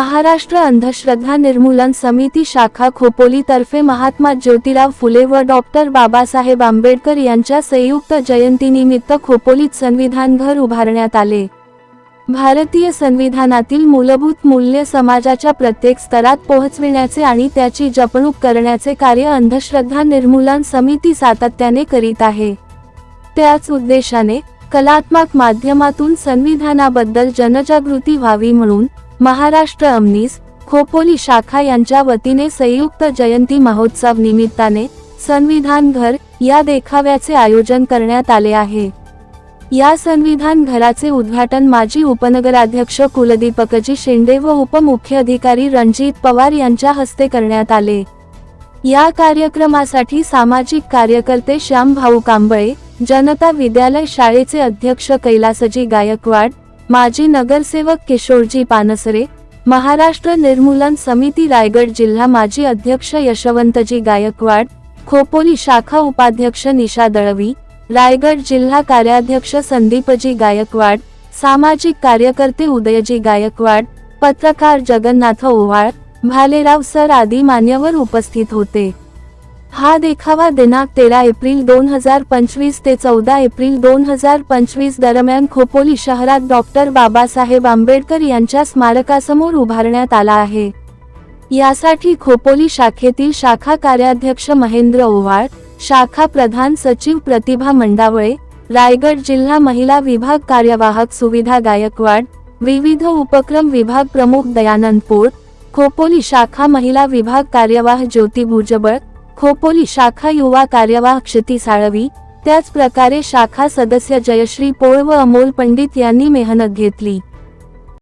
महाराष्ट्र अंधश्रद्धा निर्मूलन समिती शाखा खोपोलीतर्फे महात्मा ज्योतिराव फुले व डॉक्टर बाबासाहेब आंबेडकर यांच्या संयुक्त जयंतीनिमित्त खोपोलीत संविधान घर उभारण्यात आले. भारतीय संविधानातील मूलभूत मूल्य समाजाच्या प्रत्येक स्तरात पोहोचविण्याचे आणि त्याची जपणूक करण्याचे कार्य अंधश्रद्धा निर्मूलन समिती सातत्याने करीत आहे. त्याच उद्देशाने कलात्मक माध्यमातून संविधानाबद्दल जनजागृती व्हावी म्हणून महाराष्ट्र अमनीस खोपोली शाखा यांच्या वतीने संयुक्त जयंती महोत्सव निमित्ताने संविधान घर या देखाव्याचे आयोजन करण्यात आले आहे. या संविधान घराचे उद्घाटन माजी उपनगराध्यक्ष कुलदीपकजी शिंदे व उपमुख्य अधिकारी रणजित पवार यांच्या हस्ते करण्यात आले. या कार्यक्रमासाठी सामाजिक कार्यकर्ते श्यामभाऊ कांबळे जनता विद्यालय शाळेचे अध्यक्ष कैलासजी गायकवाड माजी नगरसेवक किशोरजी पानसरे महाराष्ट्र निर्मूलन समिती रायगड जिल्हा माजी अध्यक्ष यशवंतजी गायकवाड खोपोली शाखा उपाध्यक्ष निशा दळवी रायगड जिल्हा कार्याध्यक्ष संदीपजी गायकवाड सामाजिक कार्यकर्ते उदयजी गायकवाड पत्रकार जगन्नाथ ओव्हाळ भालेराव सर आदी मान्यवर उपस्थित होते. हा देखावा दिनांक तेरा एप्रिल दोन हजार पंचवीस ते चौदा एप्रिल दोन हजार पंचवीस दरम्यान खोपोली शहरात डॉक्टर बाबासाहेब आंबेडकर यांच्या स्मारकासमोर उभारण्यात आला आहे. यासाठी खोपोली शाखेतील शाखा कार्याध्यक्ष महेंद्र ओवाळ शाखा प्रधान सचिव प्रतिभा मंडावळे रायगड जिल्हा महिला विभाग कार्यवाहक सुविधा गायकवाड विविध उपक्रम विभाग प्रमुख दयानंद पोळ खोपोली शाखा महिला विभाग कार्यवाह ज्योती भुजबळ खोपोली शाखा युवा कार्यवाह क्षिती साळवी त्याचप्रकारे शाखा सदस्य जयश्री पोळ व अमोल पंडित यांनी मेहनत घेतली.